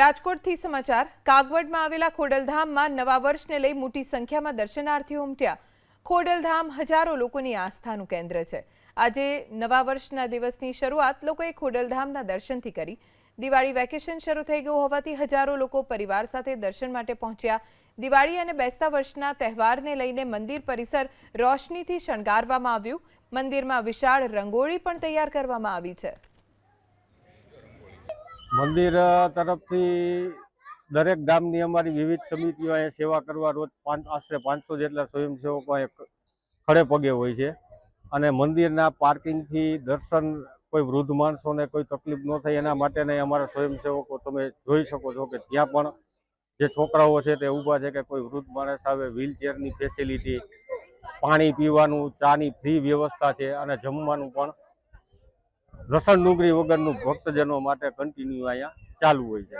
રાજકોટથી સમાચાર. કાગવડમાં આવેલા ખોડલધામમાં નવા વર્ષને લઈ મોટી સંખ્યામાં દર્શનાર્થીઓ ઉમટ્યા. ખોડલધામ હજારો લોકોની આસ્થાનું કેન્દ્ર છે. આજે નવા વર્ષના દિવસની શરૂઆત લોકોએ ખોડલધામના દર્શનથી કરી. દિવાળી વેકેશન શરૂ થઈ ગયું હોવાથી હજારો લોકો પરિવાર સાથે દર્શન માટે પહોંચ્યા. દિવાળી અને બેસતા વર્ષના તહેવારને લઈને મંદિર પરિસર રોશનીથી શણગારવામાં આવ્યું. મંદિરમાં વિશાળ રંગોળી પણ તૈયાર કરવામાં આવી છે. મંદિર તરફથી દરેક ગામની અમારી વિવિધ સમિતિઓ અહીંયા સેવા કરવા રોજ પાંચ, આશરે પાંચસો જેટલા સ્વયંસેવકો ખડે પગે હોય છે. અને મંદિરના પાર્કિંગથી દર્શન, કોઈ વૃદ્ધ માણસોને કોઈ તકલીફ ન થાય, એના માટેના અમારા સ્વયંસેવકો તમે જોઈ શકો છો કે ત્યાં પણ જે છોકરાઓ છે તે ઊભા છે કે કોઈ વૃદ્ધ માણસ આવે, વ્હીલચેરની ફેસિલિટી, પાણી પીવાનું, ચાની ફ્રી વ્યવસ્થા છે અને જમવાનું પણ લસણ ડુંગળી વગરનું ભક્તજનો માટે કન્ટિન્યુ અહીંયા ચાલુ હોય છે.